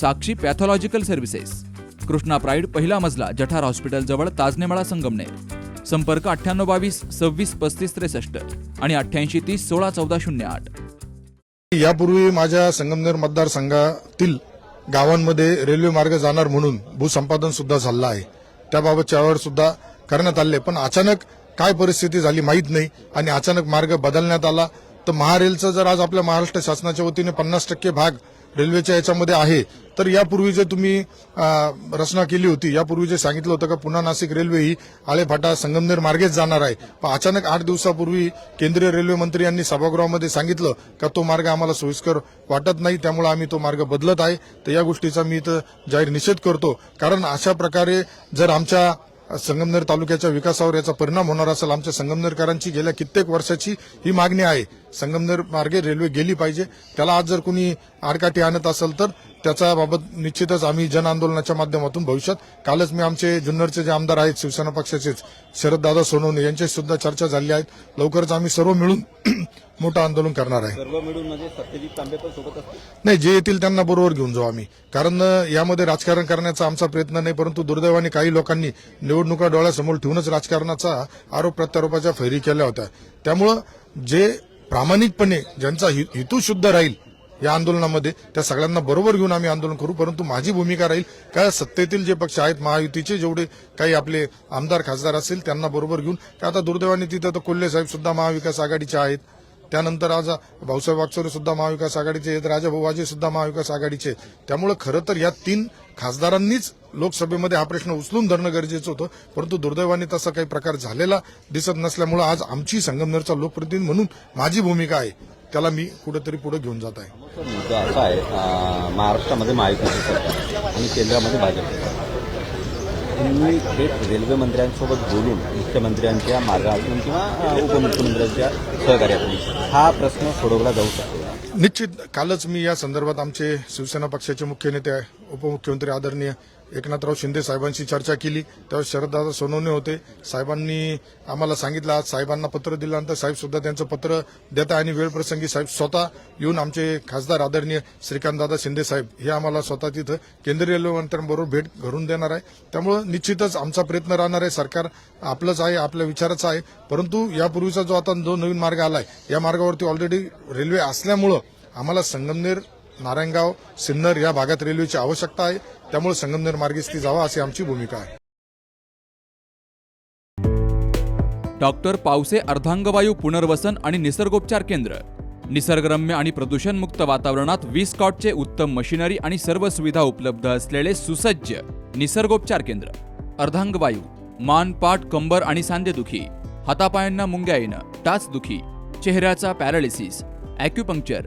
Sakshi pathological services. Krishna pride पहिला मजला जठार hospital जवळ ताजनेमाळा संगमनेर. संपर्क अठ्ठ्याण्णव बावीस सव्वीस पस्तीस त्रेसष्ट आणि अठ्ठ्याऐंशी तीस सोळा चौदा शून्य आठ. यापूर्वी माझ्या संगमनेर मतदारसंघातील गावांमध्ये रेल्वे मार्ग जाणार म्हणून भूसंपादन सुद्धा झालं आहे. त्याबाबत त्यावर सुद्धा करण्यात आले पण अचानक काय परिस्थिती झाली माहीत नाही आणि अचानक मार्ग बदलण्यात आला. तर महारेलचा जर आज आपल्या महाराष्ट्र शासनाच्या वतीने पन्नास टक्के भाग रेल्वेच्या याच्यामध्ये आहे. तर यापूर्वी जे तुम्ही रचना केली होती यापूर्वी जे सांगितलं होतं का पुन्हा नाशिक रेल्वे ही आळेफाटा संगमनेर मार्गेच जाणार आहे. पण अचानक आठ दिवसापूर्वी केंद्रीय रेल्वे मंत्री यांनी सभागृहामध्ये सांगितलं का तो मार्ग आम्हाला सोयीस्कर वाटत नाही त्यामुळे आम्ही तो मार्ग बदलत आहे. तर या गोष्टीचा मी इथं जाहीर निषेध करतो. कारण अशा प्रकारे जर आमच्या संगमनेर तालुक्याच्या विकासावर याचा परिणाम होणार असेल. आमच्या संगमनेरकरांची गेल्या कित्येक वर्षाची ही मागणी आहे. संगमनेर मार्गे रेल्वे गेली पाहिजे. त्याला आज जर कुणी आडकाठी आणत असेल तर त्याच्याबाबत निश्चितच आम्ही जन आंदोलनाच्या माध्यमातून भविष्यात कालच मी आमचे जुन्नरचे जे आमदार आहेत शिवसेना पक्षाचेच शरददादा सोनवणे यांच्याशी सुद्धा चर्चा झाली आहे. लवकरच आम्ही सर्व मिळून मोठं आंदोलन करणार आहे. सर्व मिळून म्हणजे सत्यजित तांबे पण सोबत असतील? नाही जे येतील त्यांना बरोबर घेऊन जाऊ आम्ही. कारण यामध्ये राजकारण करण्याचा आमचा प्रयत्न नाही परंतु दुर्दैवाने काही लोकांनी निवडणुका डोळ्यासमोर ठेवूनच राजकारणाचा आरोप प्रत्यारोपाच्या फैरी केल्या होत्या. त्यामुळं जे प्रामाणिकपणे ज्यांचा हेतू शुद्ध राहील या आंदोलनामध्ये त्या सगळ्यांना बरोबर घेऊन आम्ही आंदोलन करू परंतु माझी भूमिका राहील काय सत्तेतील जे पक्ष आहेत महायुतीचे जेवढे काही आपले आमदार खासदार असतील त्यांना बरोबर घेऊन का आता दुर्दैवाने तिथं तर कोल्हे साहेब सुद्धा महाविकास आघाडीचे आहेत. त्यानंतर आज भाऊसाहेब वागचोरे सुद्धा महाविकास आघाडीचे आहेत राजाभाऊ वाजे सुद्धा महाविकास आघाडीचे त्यामुळे खरं तर या तीन खासदारांनीच लोकसभेमध्ये हा प्रश्न उचलून धरणं गरजेचं होतं परंतु दुर्दैवाने तसा काही प्रकार झालेला दिसत नसल्यामुळे आज आमची संगमनेरचा लोकप्रतिनिधी म्हणून माझी भूमिका आहे त्याला मी कुठेतरी पुढे घेऊन जात आहे. मुद्दा असा आहे महाराष्ट्रामध्ये महाविकास सरकार आणि केंद्रामध्ये भाजप तुम्ही थेट रेल्वेमंत्र्यांसोबत बोलून मुख्यमंत्र्यांच्या मार्गातून किंवा उपमुख्यमंत्र्यांच्या सहकार्यातून हा प्रश्न सोडवला जाऊ शकतो निश्चित. कालच मी या संदर्भात आमचे शिवसेना पक्षाचे मुख्य नेते उपमुख्यमंत्री आदरणीय एकनाथराव शिंदे साहेबांशी चर्चा केली. तेव्हा शरददादा सोनवणे होते. साहेबांनी आम्हाला सांगितलं आज साहेबांना पत्र दिल्यानंतर साहेब सुद्धा त्यांचं पत्र देत आणि वेळप्रसंगी साहेब स्वतः येऊन आमचे खासदार आदरणीय श्रीकांतदादा शिंदे साहेब हे आम्हाला स्वतः तिथं केंद्रीय रेल्वे मंत्र्यांबरोबर भेट घडून देणार आहे. त्यामुळं निश्चितच आमचा प्रयत्न राहणार आहे. सरकार आपलंच आहे आपल्या विचाराचं आहे. परंतु यापूर्वीचा जो आता जो नवीन मार्ग आलाय या मार्गावरती ऑलरेडी रेल्वे असल्यामुळं आम्हाला संगमनेर नारायणगाव सिन्नर या भागात रेल्वेची आवश्यकता आहे. त्यामुळे संगमनेर मार्गेच ती जावा अशी आमची भूमिका आहे. डॉक्टर पावसे अर्धांगवायू पुनर्वसन आणि निसर्गोपचार केंद्र. निसर्गरम्य आणि प्रदूषणमुक्त वातावरणात वीस कॉटचे उत्तम मशिनरी आणि सर्व सुविधा उपलब्ध असलेले सुसज्ज निसर्गोपचार केंद्र. अर्धांगवायू मान पाठ कंबर आणि सांधेदुखी हातापायांना मुंग्या येणं टाचदुखी चेहऱ्याचा पॅरालिसिस ॲक्युपंक्चर